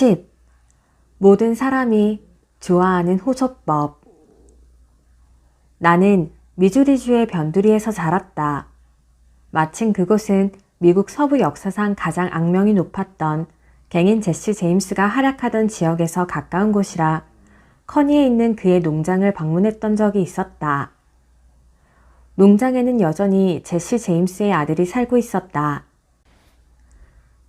10. 모든 사람이 좋아하는 호소법. 나는 미주리주의 변두리에서 자랐다. 마침 그곳은 미국 서부 역사상 가장 악명이 높았던 갱인 제시 제임스가 활약하던 지역에서 가까운 곳이라 커니에 있는 그의 농장을 방문했던 적이 있었다. 농장에는 여전히 제시 제임스의 아들이 살고 있었다.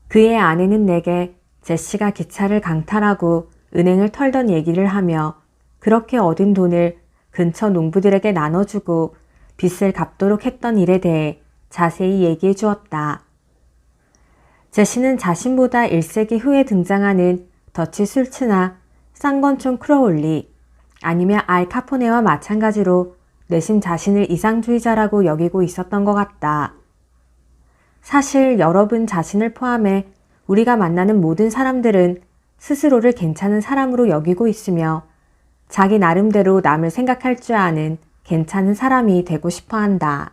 그의 아내는 내게 제시가 기차를 강탈하고 은행을 털던 얘기를 하며 그렇게 얻은 돈을 근처 농부들에게 나눠주고 빚을 갚도록 했던 일에 대해 자세히 얘기해 주었다. 제시는 자신보다 1세기 후에 등장하는 더치 술츠나 쌍권총 크로울리 아니면 알 카포네와 마찬가지로 내심 자신을 이상주의자라고 여기고 있었던 것 같다. 사실 여러분 자신을 포함해 우리가 만나는 모든 사람들은 스스로를 괜찮은 사람으로 여기고 있으며 자기 나름대로 남을 생각할 줄 아는 괜찮은 사람이 되고 싶어 한다.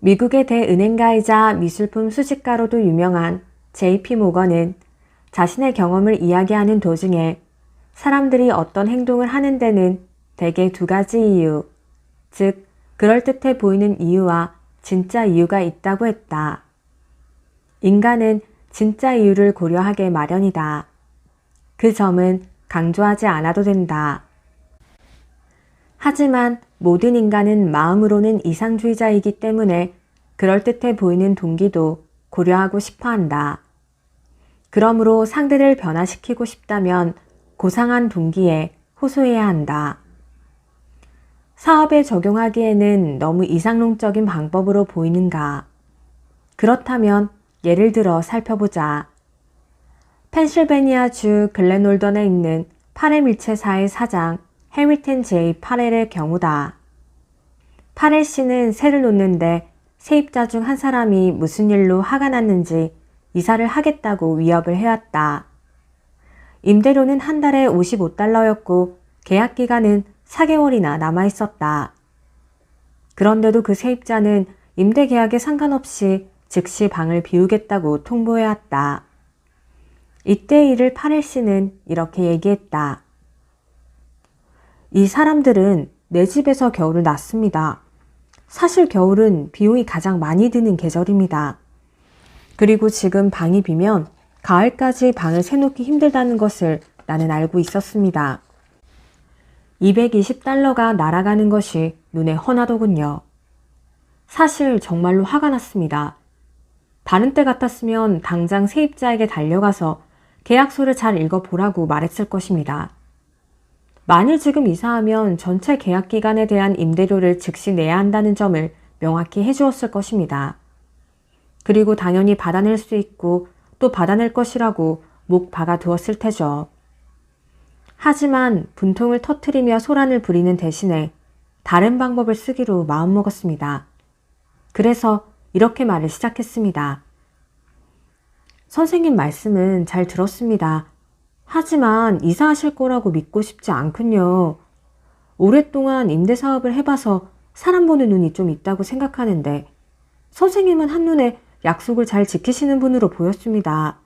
미국의 대은행가이자 미술품 수집가로도 유명한 JP 모건은 자신의 경험을 이야기하는 도중에 사람들이 어떤 행동을 하는 데는 대개 두 가지 이유, 즉, 그럴듯해 보이는 이유와 진짜 이유가 있다고 했다. 인간은 진짜 이유를 고려하게 마련이다. 그 점은 강조하지 않아도 된다. 하지만 모든 인간은 마음으로는 이상주의자이기 때문에 그럴듯해 보이는 동기도 고려하고 싶어 한다. 그러므로 상대를 변화시키고 싶다면 고상한 동기에 호소해야 한다. 사업에 적용하기에는 너무 이상론적인 방법으로 보이는가? 그렇다면 예를 들어 살펴보자. 펜실베니아주 글렌올던에 있는 파레 밀체사의 사장 해밀턴 제이 파렐의 경우다. 파렐 씨는 새를 놓는데 세입자 중 한 사람이 무슨 일로 화가 났는지 이사를 하겠다고 위협을 해왔다. 임대료는 한 달에 55달러였고 계약 기간은 4개월이나 남아 있었다. 그런데도 그 세입자는 임대 계약에 상관없이 즉시 방을 비우겠다고 통보해왔다. 이때 일을 파렐 씨는 이렇게 얘기했다. 이 사람들은 내 집에서 겨울을 났습니다. 사실 겨울은 비용이 가장 많이 드는 계절입니다. 그리고 지금 방이 비면 가을까지 방을 새놓기 힘들다는 것을 나는 알고 있었습니다. 220달러가 날아가는 것이 눈에 훤하더군요. 사실 정말로 화가 났습니다. 다른 때 같았으면 당장 세입자에게 달려가서 계약서를 잘 읽어보라고 말했을 것입니다. 만일 지금 이사하면 전체 계약 기간에 대한 임대료를 즉시 내야 한다는 점을 명확히 해주었을 것입니다. 그리고 당연히 받아낼 수 있고 또 받아낼 것이라고 목 박아 두었을 테죠. 하지만 분통을 터트리며 소란을 부리는 대신에 다른 방법을 쓰기로 마음먹었습니다. 그래서 이렇게 말을 시작했습니다. 선생님 말씀은 잘 들었습니다. 하지만 이사하실 거라고 믿고 싶지 않군요. 오랫동안 임대 사업을 해봐서 사람 보는 눈이 좀 있다고 생각하는데 선생님은 한눈에 약속을 잘 지키시는 분으로 보였습니다.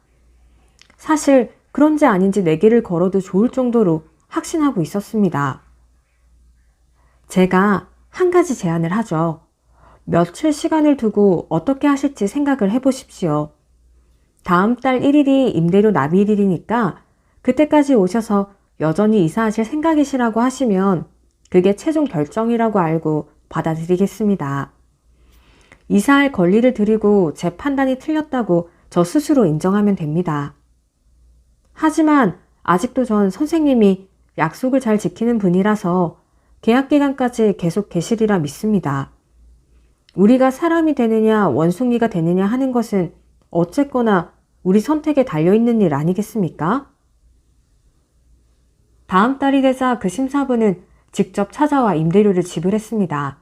사실 그런지 아닌지 내기를 걸어도 좋을 정도로 확신하고 있었습니다. 제가 한 가지 제안을 하죠. 며칠 시간을 두고 어떻게 하실지 생각을 해보십시오. 다음 달 1일이 임대료 납입일이니까 그때까지 오셔서 여전히 이사하실 생각이시라고 하시면 그게 최종 결정이라고 알고 받아들이겠습니다. 이사할 권리를 드리고 제 판단이 틀렸다고 저 스스로 인정하면 됩니다. 하지만 아직도 전 선생님이 약속을 잘 지키는 분이라서 계약 기간까지 계속 계시리라 믿습니다. 우리가 사람이 되느냐 원숭이가 되느냐 하는 것은 어쨌거나 우리 선택에 달려있는 일 아니겠습니까? 다음 달이 되자 그 심사부는 직접 찾아와 임대료를 지불했습니다.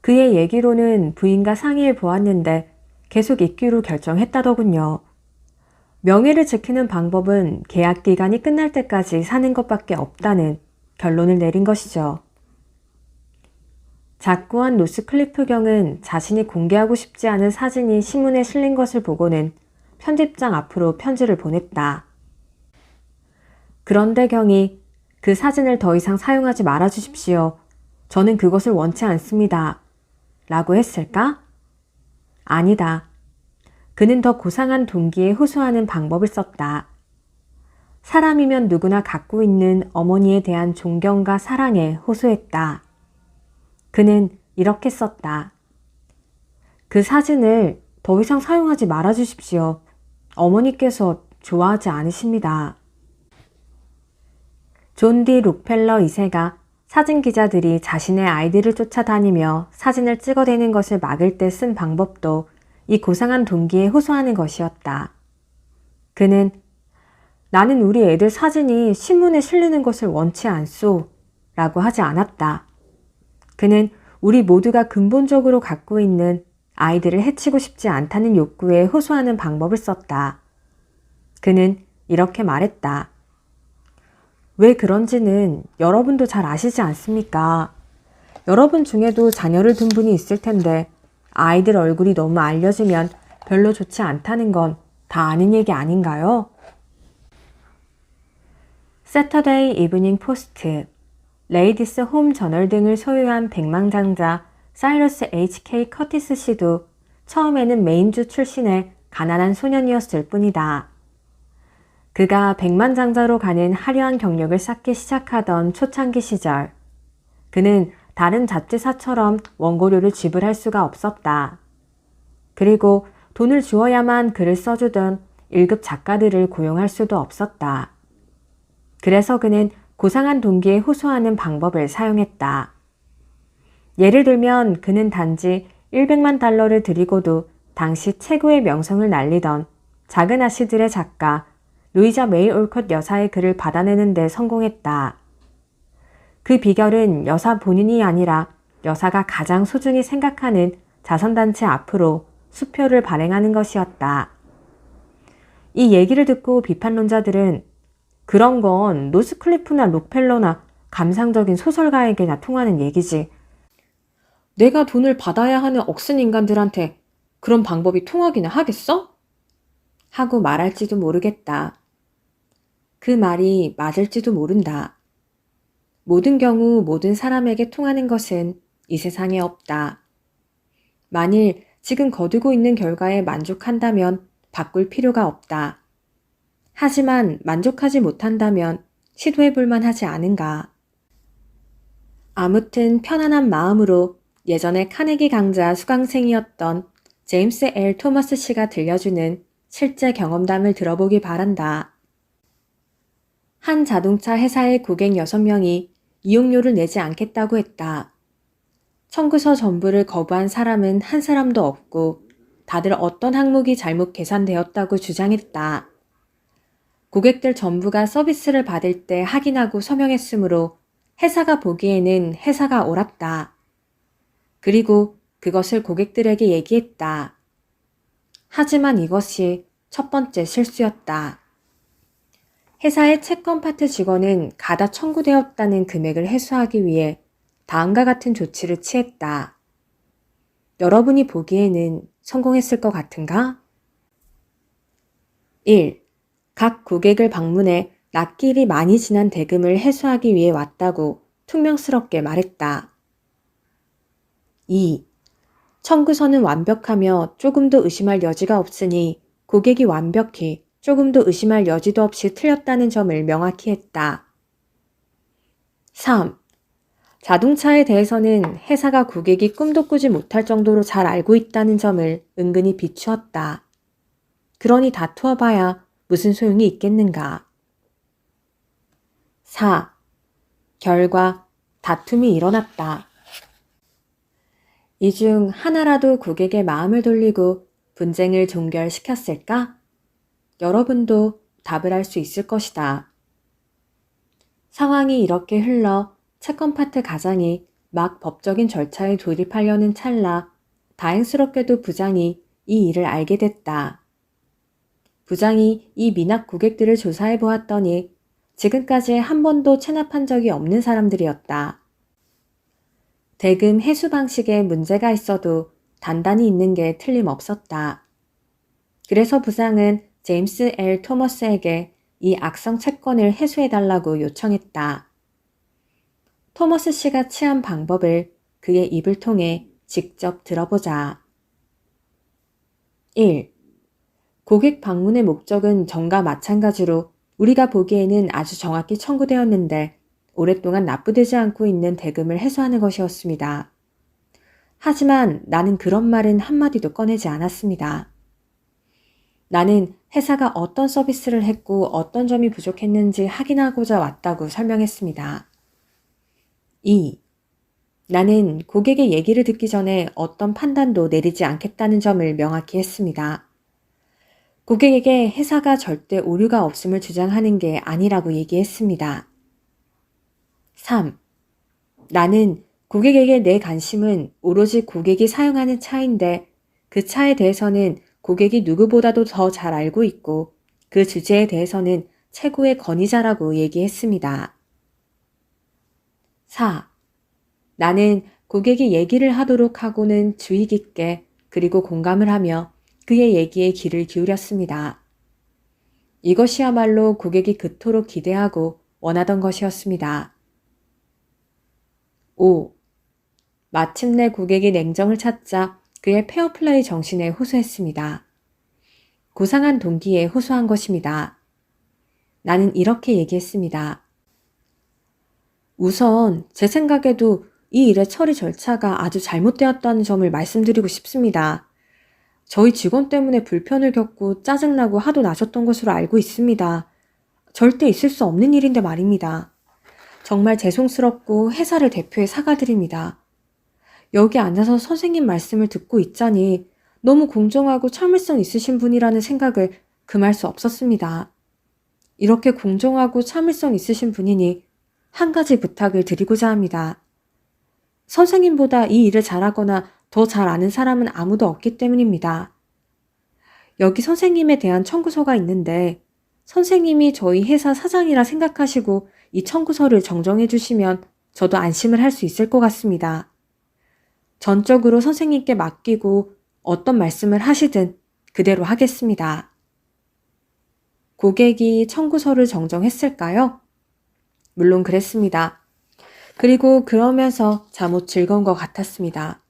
그의 얘기로는 부인과 상의해 보았는데 계속 있기로 결정했다더군요. 명예를 지키는 방법은 계약 기간이 끝날 때까지 사는 것밖에 없다는 결론을 내린 것이죠. 작고한 노스 클리프 경은 자신이 공개하고 싶지 않은 사진이 신문에 실린 것을 보고는 편집장 앞으로 편지를 보냈다. 그런데 경이 그 사진을 더 이상 사용하지 말아 주십시오. 저는 그것을 원치 않습니다. 라고 했을까? 아니다. 그는 더 고상한 동기에 호소하는 방법을 썼다. 사람이면 누구나 갖고 있는 어머니에 대한 존경과 사랑에 호소했다. 그는 이렇게 썼다. 그 사진을 더 이상 사용하지 말아 주십시오. 어머니께서 좋아하지 않으십니다. 존디 록펠러 2세가 사진 기자들이 자신의 아이들을 쫓아다니며 사진을 찍어대는 것을 막을 때 쓴 방법도 이 고상한 동기에 호소하는 것이었다. 그는 나는 우리 애들 사진이 신문에 실리는 것을 원치 않소 라고 하지 않았다. 그는 우리 모두가 근본적으로 갖고 있는 아이들을 해치고 싶지 않다는 욕구에 호소하는 방법을 썼다. 그는 이렇게 말했다. 왜 그런지는 여러분도 잘 아시지 않습니까? 여러분 중에도 자녀를 둔 분이 있을 텐데 아이들 얼굴이 너무 알려지면 별로 좋지 않다는 건 다 아는 얘기 아닌가요? 세터데이 이브닝 포스트, 레이디스 홈 저널 등을 소유한 백망장자 사이러스 H.K. 커티스 씨도 처음에는 메인주 출신의 가난한 소년이었을 뿐이다. 그가 백만장자로 가는 화려한 경력을 쌓기 시작하던 초창기 시절, 그는 다른 잡지사처럼 원고료를 지불할 수가 없었다. 그리고 돈을 주어야만 글을 써주던 1급 작가들을 고용할 수도 없었다. 그래서 그는 고상한 동기에 호소하는 방법을 사용했다. 예를 들면 그는 단지 100만 달러를 들이고도 당시 최고의 명성을 날리던 작은 아씨들의 작가 루이자 메이 올컷 여사의 글을 받아내는 데 성공했다. 그 비결은 여사 본인이 아니라 여사가 가장 소중히 생각하는 자선단체 앞으로 수표를 발행하는 것이었다. 이 얘기를 듣고 비판론자들은 그런 건 노스클리프나 록펠러나 감상적인 소설가에게나 통하는 얘기지. 내가 돈을 받아야 하는 억슨 인간들한테 그런 방법이 통하기는 하겠어? 하고 말할지도 모르겠다. 그 말이 맞을지도 모른다. 모든 경우 모든 사람에게 통하는 것은 이 세상에 없다. 만일 지금 거두고 있는 결과에 만족한다면 바꿀 필요가 없다. 하지만 만족하지 못한다면 시도해 볼만 하지 않은가. 아무튼 편안한 마음으로 예전에 카네기 강좌 수강생이었던 제임스 엘 토머스 씨가 들려주는 실제 경험담을 들어보기 바란다. 한 자동차 회사의 고객 6명이 이용료를 내지 않겠다고 했다. 청구서 전부를 거부한 사람은 한 사람도 없고 다들 어떤 항목이 잘못 계산되었다고 주장했다. 고객들 전부가 서비스를 받을 때 확인하고 서명했으므로 회사가 보기에는 회사가 옳았다. 그리고 그것을 고객들에게 얘기했다. 하지만 이것이 첫 번째 실수였다. 회사의 채권 파트 직원은 가다 청구되었다는 금액을 해소하기 위해 다음과 같은 조치를 취했다. 여러분이 보기에는 성공했을 것 같은가? 1. 각 고객을 방문해 낯길이 많이 지난 대금을 해소하기 위해 왔다고 퉁명스럽게 말했다. 2. 청구서는 완벽하며 조금도 의심할 여지가 없으니 고객이 완벽히 조금도 의심할 여지도 없이 틀렸다는 점을 명확히 했다. 3. 자동차에 대해서는 회사가 고객이 꿈도 꾸지 못할 정도로 잘 알고 있다는 점을 은근히 비추었다. 그러니 다투어 봐야 무슨 소용이 있겠는가. 4. 결과 다툼이 일어났다. 이 중 하나라도 고객의 마음을 돌리고 분쟁을 종결시켰을까? 여러분도 답을 할 수 있을 것이다. 상황이 이렇게 흘러 채권 파트 가장이 막 법적인 절차에 돌입하려는 찰나 다행스럽게도 부장이 이 일을 알게 됐다. 부장이 이 미납 고객들을 조사해 보았더니 지금까지 한 번도 체납한 적이 없는 사람들이었다. 대금 해수 방식에 문제가 있어도 단단히 있는 게 틀림없었다. 그래서 부장은 제임스 L. 토머스에게 이 악성 채권을 해소해달라고 요청했다. 토머스 씨가 취한 방법을 그의 입을 통해 직접 들어보자. 1. 고객 방문의 목적은 전과 마찬가지로 우리가 보기에는 아주 정확히 청구되었는데 오랫동안 납부되지 않고 있는 대금을 해소하는 것이었습니다. 하지만 나는 그런 말은 한마디도 꺼내지 않았습니다. 나는 회사가 어떤 서비스를 했고 어떤 점이 부족했는지 확인하고자 왔다고 설명했습니다. 2. 나는 고객의 얘기를 듣기 전에 어떤 판단도 내리지 않겠다는 점을 명확히 했습니다. 고객에게 회사가 절대 오류가 없음을 주장하는 게 아니라고 얘기했습니다. 3. 나는 고객에게 내 관심은 오로지 고객이 사용하는 차인데 그 차에 대해서는 고객이 누구보다도 더 잘 알고 있고 그 주제에 대해서는 최고의 권위자라고 얘기했습니다. 4. 나는 고객이 얘기를 하도록 하고는 주의 깊게 그리고 공감을 하며 그의 얘기에 귀를 기울였습니다. 이것이야말로 고객이 그토록 기대하고 원하던 것이었습니다. 5. 마침내 고객이 냉정을 찾자 그의 페어플레이 정신에 호소했습니다. 고상한 동기에 호소한 것입니다. 나는 이렇게 얘기했습니다. 우선 제 생각에도 이 일의 처리 절차가 아주 잘못되었다는 점을 말씀드리고 싶습니다. 저희 직원 때문에 불편을 겪고 짜증나고 하도 나셨던 것으로 알고 있습니다. 절대 있을 수 없는 일인데 말입니다. 정말 죄송스럽고 회사를 대표해 사과드립니다. 여기 앉아서 선생님 말씀을 듣고 있자니 너무 공정하고 참을성 있으신 분이라는 생각을 금할 수 없었습니다. 이렇게 공정하고 참을성 있으신 분이니 한 가지 부탁을 드리고자 합니다. 선생님보다 이 일을 잘하거나 더 잘 아는 사람은 아무도 없기 때문입니다. 여기 선생님에 대한 청구서가 있는데 선생님이 저희 회사 사장이라 생각하시고 이 청구서를 정정해 주시면 저도 안심을 할 수 있을 것 같습니다. 전적으로 선생님께 맡기고 어떤 말씀을 하시든 그대로 하겠습니다. 고객이 청구서를 정정했을까요? 물론 그랬습니다. 그리고 그러면서 잠옷 즐거운 것 같았습니다.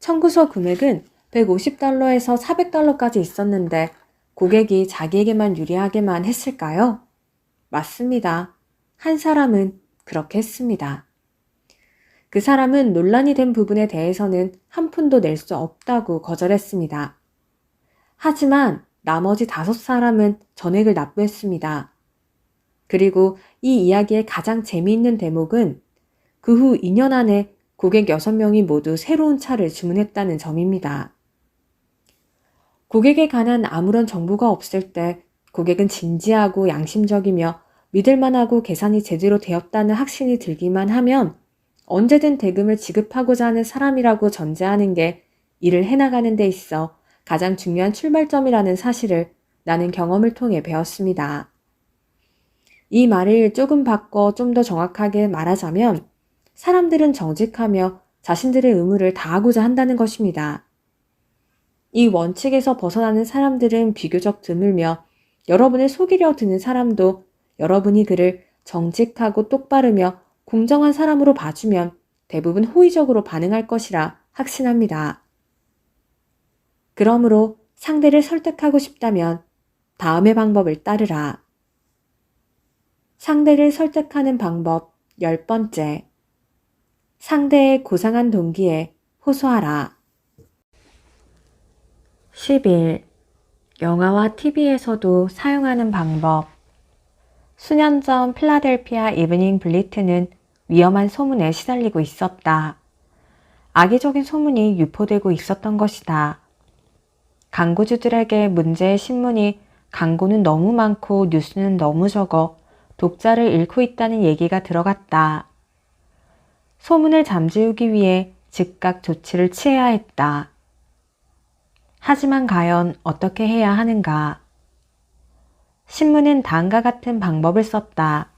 청구서 금액은 150달러에서 400달러까지 있었는데 고객이 자기에게만 유리하게만 했을까요? 맞습니다. 한 사람은 그렇게 했습니다. 그 사람은 논란이 된 부분에 대해서는 한 푼도 낼 수 없다고 거절했습니다. 하지만 나머지 다섯 사람은 전액을 납부했습니다. 그리고 이 이야기의 가장 재미있는 대목은 그 후 2년 안에 고객 6명이 모두 새로운 차를 주문했다는 점입니다. 고객에 관한 아무런 정보가 없을 때 고객은 진지하고 양심적이며 믿을만하고 계산이 제대로 되었다는 확신이 들기만 하면 언제든 대금을 지급하고자 하는 사람이라고 전제하는 게 일을 해나가는 데 있어 가장 중요한 출발점이라는 사실을 나는 경험을 통해 배웠습니다. 이 말을 조금 바꿔 좀 더 정확하게 말하자면 사람들은 정직하며 자신들의 의무를 다하고자 한다는 것입니다. 이 원칙에서 벗어나는 사람들은 비교적 드물며 여러분을 속이려 드는 사람도 여러분이 그를 정직하고 똑바르며 공정한 사람으로 봐주면 대부분 호의적으로 반응할 것이라 확신합니다. 그러므로 상대를 설득하고 싶다면 다음의 방법을 따르라. 상대를 설득하는 방법 열 번째. 상대의 고상한 동기에 호소하라. 10일. 영화와 TV에서도 사용하는 방법. 수년 전 필라델피아 이브닝 블리트는 위험한 소문에 시달리고 있었다. 악의적인 소문이 유포되고 있었던 것이다. 광고주들에게 문제의 신문이 광고는 너무 많고 뉴스는 너무 적어 독자를 잃고 있다는 얘기가 들어갔다. 소문을 잠재우기 위해 즉각 조치를 취해야 했다. 하지만 과연 어떻게 해야 하는가? 신문은 다음과 같은 방법을 썼다.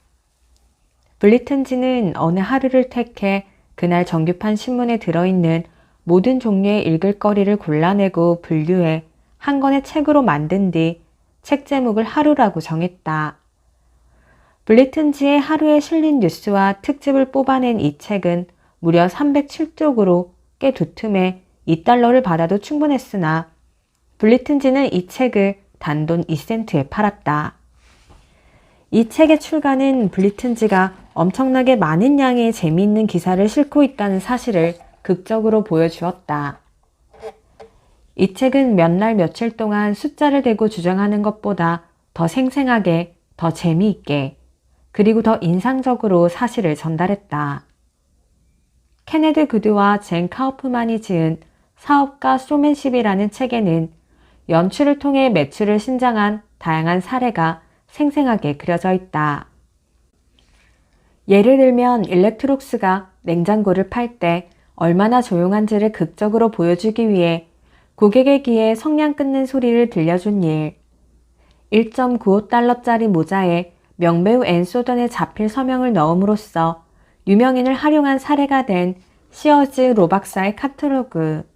블리튼지는 어느 하루를 택해 그날 정규판 신문에 들어있는 모든 종류의 읽을 거리를 골라내고 분류해 한 권의 책으로 만든 뒤 책 제목을 하루라고 정했다. 블리튼지의 하루에 실린 뉴스와 특집을 뽑아낸 이 책은 무려 307쪽으로 꽤 두툼해 2달러를 받아도 충분했으나 블리튼지는 이 책을 단돈 2센트에 팔았다. 이 책의 출간은 블리튼지가 엄청나게 많은 양의 재미있는 기사를 싣고 있다는 사실을 극적으로 보여주었다. 이 책은 몇 날 며칠 동안 숫자를 대고 주장하는 것보다 더 생생하게, 더 재미있게, 그리고 더 인상적으로 사실을 전달했다. 케네드 구드와 젠 카우프만이 지은 사업가 쇼맨십이라는 책에는 연출을 통해 매출을 신장한 다양한 사례가 생생하게 그려져 있다. 예를 들면 일렉트록스가 냉장고를 팔 때 얼마나 조용한지를 극적으로 보여주기 위해 고객의 귀에 성냥 끊는 소리를 들려준 일. 1.95달러짜리 모자에 명배우 앤 소던의 자필 서명을 넣음으로써 유명인을 활용한 사례가 된 시어즈 로박사의 카탈로그.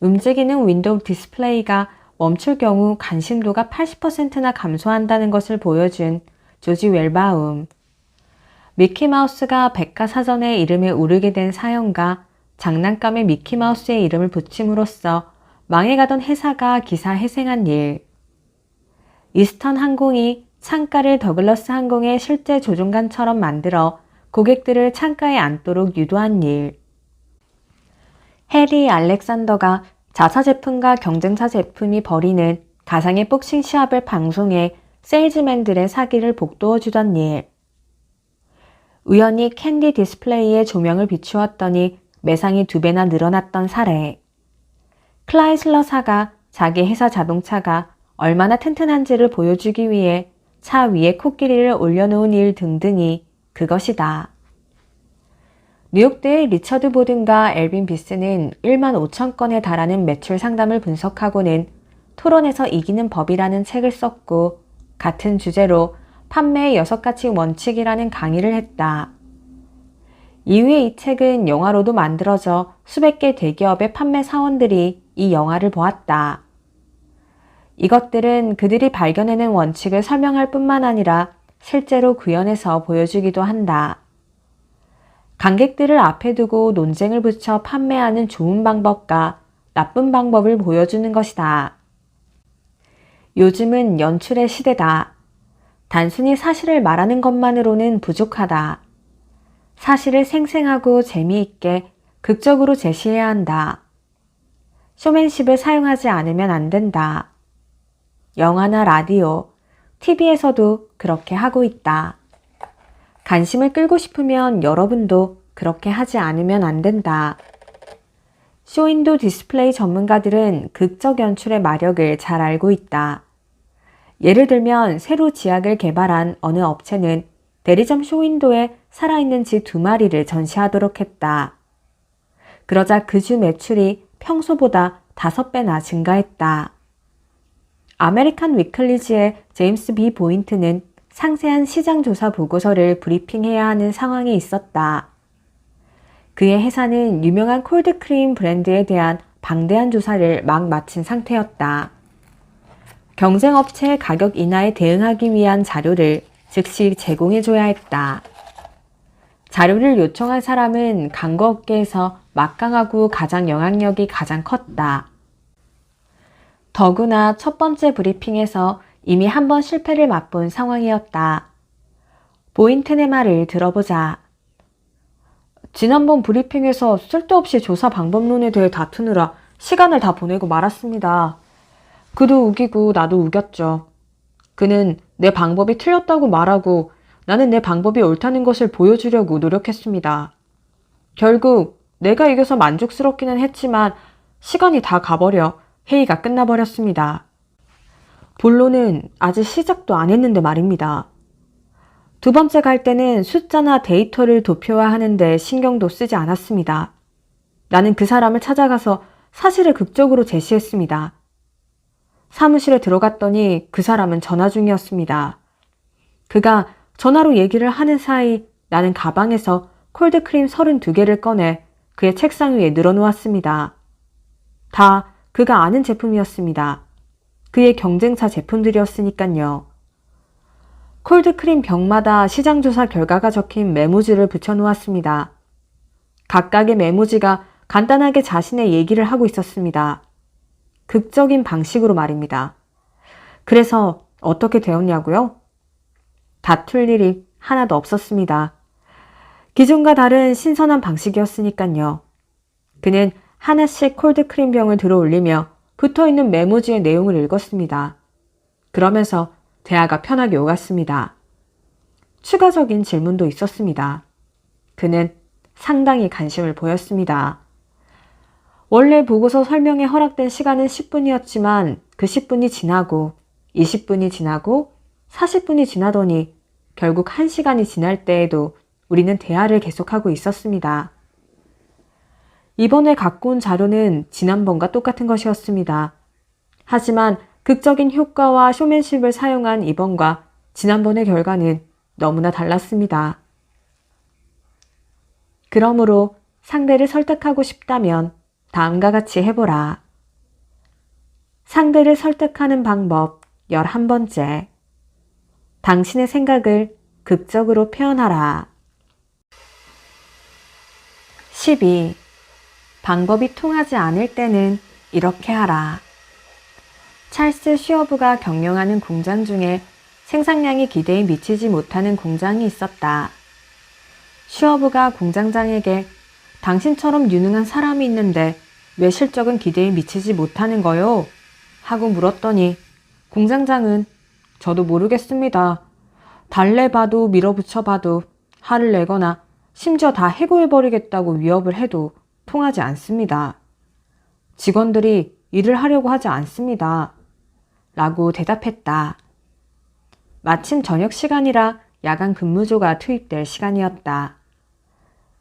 움직이는 윈도우 디스플레이가 멈출 경우 관심도가 80%나 감소한다는 것을 보여준 조지 웰바움. 미키마우스가 백과사전의 이름에 오르게 된 사연과 장난감에 미키마우스의 이름을 붙임으로써 망해가던 회사가 기사 회생한 일. 이스턴 항공이 창가를 더글러스 항공의 실제 조종관처럼 만들어 고객들을 창가에 앉도록 유도한 일. 해리 알렉산더가 자사 제품과 경쟁사 제품이 벌이는 가상의 복싱 시합을 방송해 세일즈맨들의 사기를 복도어 주던 일. 우연히 캔디 디스플레이에 조명을 비추었더니 매상이 두 배나 늘어났던 사례. 클라이슬러사가 자기 회사 자동차가 얼마나 튼튼한지를 보여주기 위해 차 위에 코끼리를 올려놓은 일 등등이 그것이다. 뉴욕대의 리처드 보든과 엘빈 비스는 1만 5천 건에 달하는 매출 상담을 분석하고는 토론에서 이기는 법이라는 책을 썼고 같은 주제로 판매의 여섯 가지 원칙이라는 강의를 했다. 이후에 이 책은 영화로도 만들어져 수백 개 대기업의 판매 사원들이 이 영화를 보았다. 이것들은 그들이 발견해낸 원칙을 설명할 뿐만 아니라 실제로 구현해서 보여주기도 한다. 관객들을 앞에 두고 논쟁을 붙여 판매하는 좋은 방법과 나쁜 방법을 보여주는 것이다. 요즘은 연출의 시대다. 단순히 사실을 말하는 것만으로는 부족하다. 사실을 생생하고 재미있게 극적으로 제시해야 한다. 쇼맨십을 사용하지 않으면 안 된다. 영화나 라디오, TV에서도 그렇게 하고 있다. 관심을 끌고 싶으면 여러분도 그렇게 하지 않으면 안 된다. 쇼윈도 디스플레이 전문가들은 극적 연출의 마력을 잘 알고 있다. 예를 들면 새로 지약을 개발한 어느 업체는 대리점 쇼윈도에 살아있는 쥐두 마리를 전시하도록 했다. 그러자 그 주 매출이 평소보다 다섯 배나 증가했다. 아메리칸 위클리지의 제임스 비 보인트는 상세한 시장 조사 보고서를 브리핑해야 하는 상황에 있었다. 그의 회사는 유명한 콜드크림 브랜드에 대한 방대한 조사를 막 마친 상태였다. 경쟁 업체의 가격 인하에 대응하기 위한 자료를 즉시 제공해줘야 했다. 자료를 요청한 사람은 광고업계에서 막강하고 가장 영향력이 가장 컸다. 더구나 첫 번째 브리핑에서 이미 한 번 실패를 맛본 상황이었다. 보인튼의 말을 들어보자. 지난번 브리핑에서 쓸데없이 조사 방법론에 대해 다투느라 시간을 다 보내고 말았습니다. 그도 우기고 나도 우겼죠. 그는 내 방법이 틀렸다고 말하고 나는 내 방법이 옳다는 것을 보여주려고 노력했습니다. 결국 내가 이겨서 만족스럽기는 했지만 시간이 다 가버려 회의가 끝나버렸습니다. 본론은 아직 시작도 안 했는데 말입니다. 두 번째 갈 때는 숫자나 데이터를 도표화 하는데 신경도 쓰지 않았습니다. 나는 그 사람을 찾아가서 사실을 극적으로 제시했습니다. 사무실에 들어갔더니 그 사람은 전화 중이었습니다. 그가 전화로 얘기를 하는 사이 나는 가방에서 콜드크림 32개를 꺼내 그의 책상 위에 늘어놓았습니다. 다 그가 아는 제품이었습니다. 그의 경쟁사 제품들이었으니깐요. 콜드크림 병마다 시장조사 결과가 적힌 메모지를 붙여놓았습니다. 각각의 메모지가 간단하게 자신의 얘기를 하고 있었습니다. 극적인 방식으로 말입니다. 그래서 어떻게 되었냐고요? 다툴 일이 하나도 없었습니다. 기존과 다른 신선한 방식이었으니까요. 그는 하나씩 콜드크림 병을 들어 올리며 붙어 있는 메모지의 내용을 읽었습니다. 그러면서 대화가 편하게 오갔습니다. 추가적인 질문도 있었습니다. 그는 상당히 관심을 보였습니다. 원래 보고서 설명에 허락된 시간은 10분이었지만 그 10분이 지나고 20분이 지나고 40분이 지나더니 결국 1시간이 지날 때에도 우리는 대화를 계속하고 있었습니다. 이번에 갖고 온 자료는 지난번과 똑같은 것이었습니다. 하지만 극적인 효과와 쇼맨십을 사용한 이번과 지난번의 결과는 너무나 달랐습니다. 그러므로 상대를 설득하고 싶다면 다음과 같이 해보라. 상대를 설득하는 방법 11번째. 당신의 생각을 극적으로 표현하라. 12. 방법이 통하지 않을 때는 이렇게 하라. 찰스 슈어브가 경영하는 공장 중에 생산량이 기대에 미치지 못하는 공장이 있었다. 슈어브가 공장장에게 당신처럼 유능한 사람이 있는데 왜 실적은 기대에 미치지 못하는 거요? 하고 물었더니 공장장은 저도 모르겠습니다. 달래봐도 밀어붙여봐도 화를 내거나 심지어 다 해고해버리겠다고 위협을 해도 통하지 않습니다. 직원들이 일을 하려고 하지 않습니다. 라고 대답했다. 마침 저녁 시간이라 야간 근무조가 투입될 시간이었다.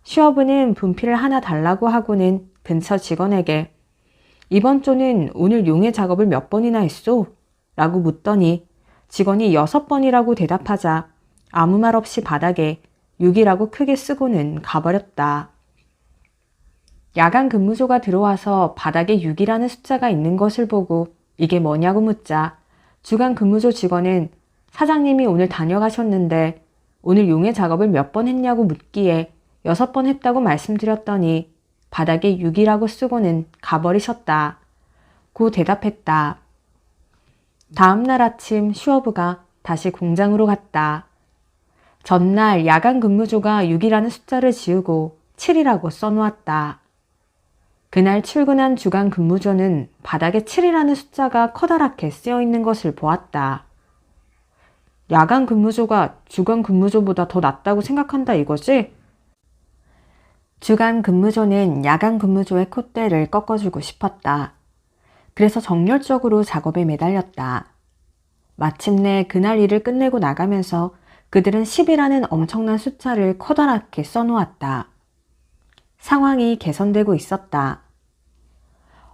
슈어브는 분필을 하나 달라고 하고는 근처 직원에게 이번 조는 오늘 용해 작업을 몇 번이나 했소? 라고 묻더니 직원이 여섯 번이라고 대답하자 아무 말 없이 바닥에 6이라고 크게 쓰고는 가버렸다. 야간 근무조가 들어와서 바닥에 6이라는 숫자가 있는 것을 보고 이게 뭐냐고 묻자 주간 근무조 직원은 사장님이 오늘 다녀가셨는데 오늘 용해 작업을 몇 번 했냐고 묻기에 여섯 번 했다고 말씀드렸더니 바닥에 6이라고 쓰고는 가버리셨다. 고 대답했다. 다음 날 아침 슈어브가 다시 공장으로 갔다. 전날 야간 근무조가 6이라는 숫자를 지우고 7이라고 써놓았다. 그날 출근한 주간 근무조는 바닥에 7이라는 숫자가 커다랗게 쓰여 있는 것을 보았다. 야간 근무조가 주간 근무조보다 더 낫다고 생각한다 이거지? 주간 근무조는 야간 근무조의 콧대를 꺾어주고 싶었다. 그래서 정열적으로 작업에 매달렸다. 마침내 그날 일을 끝내고 나가면서 그들은 10이라는 엄청난 숫자를 커다랗게 써놓았다. 상황이 개선되고 있었다.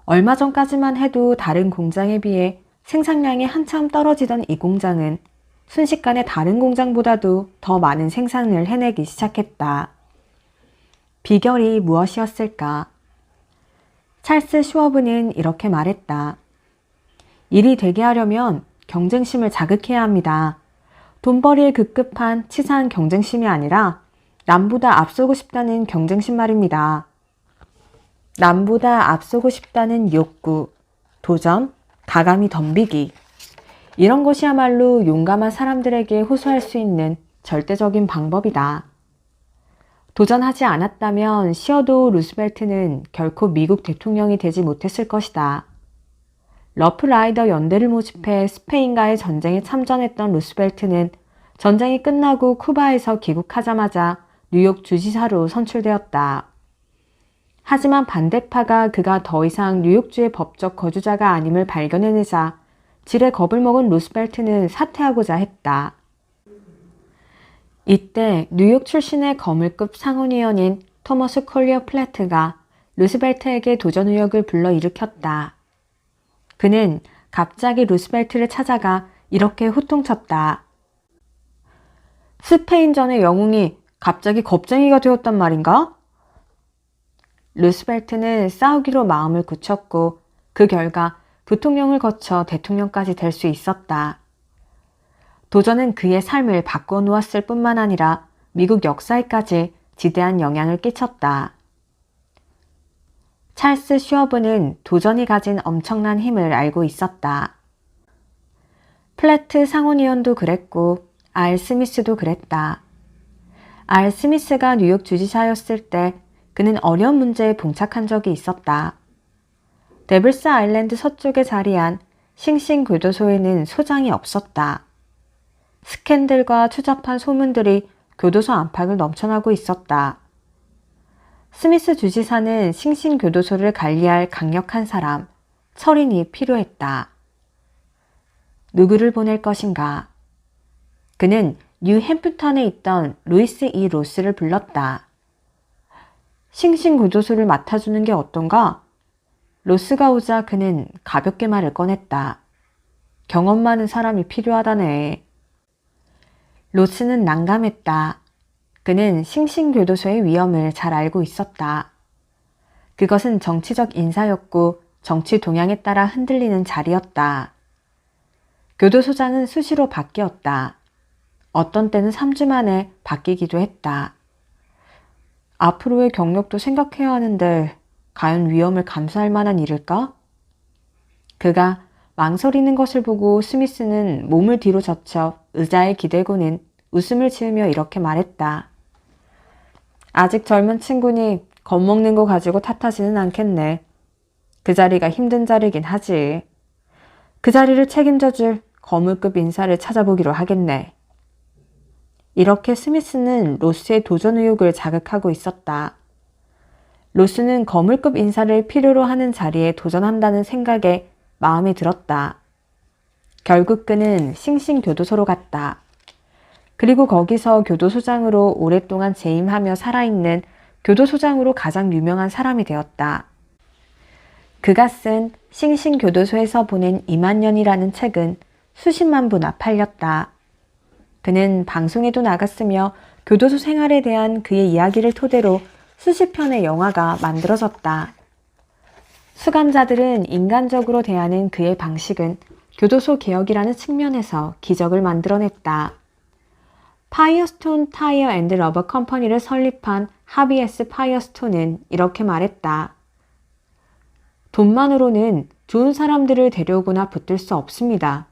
얼마 전까지만 해도 다른 공장에 비해 생산량이 한참 떨어지던 이 공장은 순식간에 다른 공장보다도 더 많은 생산을 해내기 시작했다. 비결이 무엇이었을까? 찰스 슈어브는 이렇게 말했다. 일이 되게 하려면 경쟁심을 자극해야 합니다. 돈벌이에 급급한 치사한 경쟁심이 아니라 남보다 앞서고 싶다는 경쟁심 말입니다. 남보다 앞서고 싶다는 욕구, 도전, 가감히 덤비기. 이런 것이야말로 용감한 사람들에게 호소할 수 있는 절대적인 방법이다. 도전하지 않았다면 시어도 루스벨트는 결코 미국 대통령이 되지 못했을 것이다. 러프라이더 연대를 모집해 스페인과의 전쟁에 참전했던 루스벨트는 전쟁이 끝나고 쿠바에서 귀국하자마자 뉴욕 주지사로 선출되었다. 하지만 반대파가 그가 더 이상 뉴욕주의 법적 거주자가 아님을 발견해내자 질에 겁을 먹은 루스벨트는 사퇴하고자 했다. 이때 뉴욕 출신의 거물급 상원의원인 토머스 콜리어 플래트가 루스벨트에게 도전 의혹을 불러일으켰다. 그는 갑자기 루스벨트를 찾아가 이렇게 호통쳤다. 스페인전의 영웅이 갑자기 겁쟁이가 되었단 말인가? 루스벨트는 싸우기로 마음을 굳혔고 그 결과 부통령을 거쳐 대통령까지 될 수 있었다. 도전은 그의 삶을 바꿔 놓았을 뿐만 아니라 미국 역사에까지 지대한 영향을 끼쳤다. 찰스 슈어브는 도전이 가진 엄청난 힘을 알고 있었다. 플래트 상원의원도 그랬고 알 스미스도 그랬다. 알 스미스가 뉴욕 주지사였을 때 그는 어려운 문제에 봉착한 적이 있었다. 데블스 아일랜드 서쪽에 자리한 싱싱 교도소에는 소장이 없었다. 스캔들과 추잡한 소문들이 교도소 안팎을 넘쳐나고 있었다. 스미스 주지사는 싱싱 교도소를 관리할 강력한 사람, 철인이 필요했다. 누구를 보낼 것인가? 그는 뉴 햄프턴에 있던 루이스 이 로스를 불렀다. 싱싱 교도소를 맡아주는 게 어떤가? 로스가 오자 그는 가볍게 말을 꺼냈다. 경험 많은 사람이 필요하다네. 로스는 난감했다. 그는 싱싱교도소의 위험을 잘 알고 있었다. 그것은 정치적 인사였고 정치 동향에 따라 흔들리는 자리였다. 교도소장은 수시로 바뀌었다. 어떤 때는 3주 만에 바뀌기도 했다. 앞으로의 경력도 생각해야 하는데 과연 위험을 감수할 만한 일일까? 그가 망설이는 것을 보고 스미스는 몸을 뒤로 젖혀 의자에 기대고는 웃음을 지으며 이렇게 말했다. 아직 젊은 친구니 겁먹는 거 가지고 탓하지는 않겠네. 그 자리가 힘든 자리긴 하지. 그 자리를 책임져 줄 거물급 인사를 찾아보기로 하겠네. 이렇게 스미스는 로스의 도전 의욕을 자극하고 있었다. 로스는 거물급 인사를 필요로 하는 자리에 도전한다는 생각에 마음에 들었다. 결국 그는 싱싱 교도소로 갔다. 그리고 거기서 교도소장으로 오랫동안 재임하며 살아있는 교도소장으로 가장 유명한 사람이 되었다. 그가 쓴 싱싱 교도소에서 보낸 2만 년이라는 책은 수십만 부나 팔렸다. 그는 방송에도 나갔으며 교도소 생활에 대한 그의 이야기를 토대로 수십 편의 영화가 만들어졌다. 수감자들은 인간적으로 대하는 그의 방식은 교도소 개혁이라는 측면에서 기적을 만들어냈다. 파이어스톤 타이어 앤드 러버 컴퍼니를 설립한 하비에스 파이어스톤은 이렇게 말했다. 돈만으로는 좋은 사람들을 데려오거나 붙들 수 없습니다.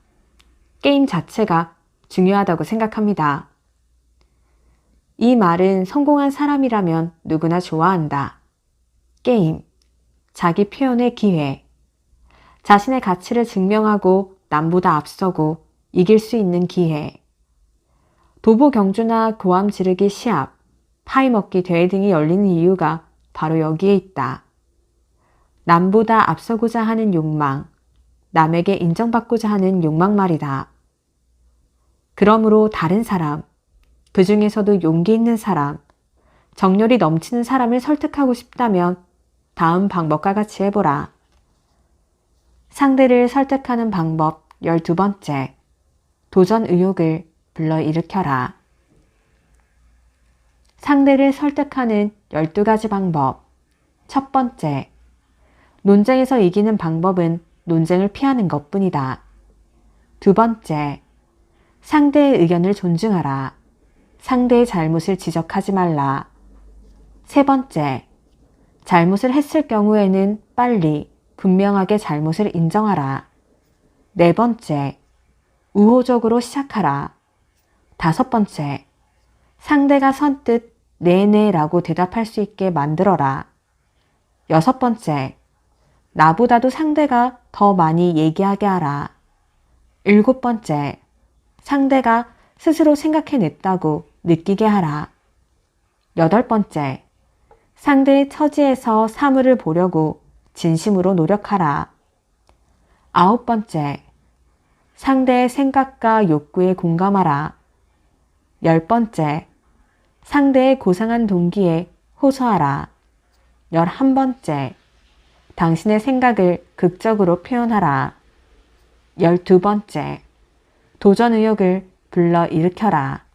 게임 자체가 중요하다고 생각합니다. 이 말은 성공한 사람이라면 누구나 좋아한다. 게임, 자기 표현의 기회, 자신의 가치를 증명하고 남보다 앞서고 이길 수 있는 기회, 도보 경주나 고함 지르기 시합, 파이 먹기 대회 등이 열리는 이유가 바로 여기에 있다. 남보다 앞서고자 하는 욕망, 남에게 인정받고자 하는 욕망 말이다. 그러므로 다른 사람, 그 중에서도 용기 있는 사람, 정열이 넘치는 사람을 설득하고 싶다면 다음 방법과 같이 해보라. 상대를 설득하는 방법 12번째. 도전 의욕을 불러일으켜라. 상대를 설득하는 12가지 방법. 첫 번째. 논쟁에서 이기는 방법은 논쟁을 피하는 것 뿐이다. 두 번째. 상대의 의견을 존중하라. 상대의 잘못을 지적하지 말라. 세 번째, 잘못을 했을 경우에는 빨리 분명하게 잘못을 인정하라. 네 번째, 우호적으로 시작하라. 다섯 번째, 상대가 선뜻 네네라고 대답할 수 있게 만들어라. 여섯 번째, 나보다도 상대가 더 많이 얘기하게 하라. 일곱 번째, 상대가 스스로 생각해냈다고 느끼게 하라. 여덟 번째, 상대의 처지에서 사물을 보려고 진심으로 노력하라. 아홉 번째, 상대의 생각과 욕구에 공감하라. 열 번째, 상대의 고상한 동기에 호소하라. 열한 번째, 당신의 생각을 극적으로 표현하라. 열두 번째, 도전 의욕을 불러 일으켜라.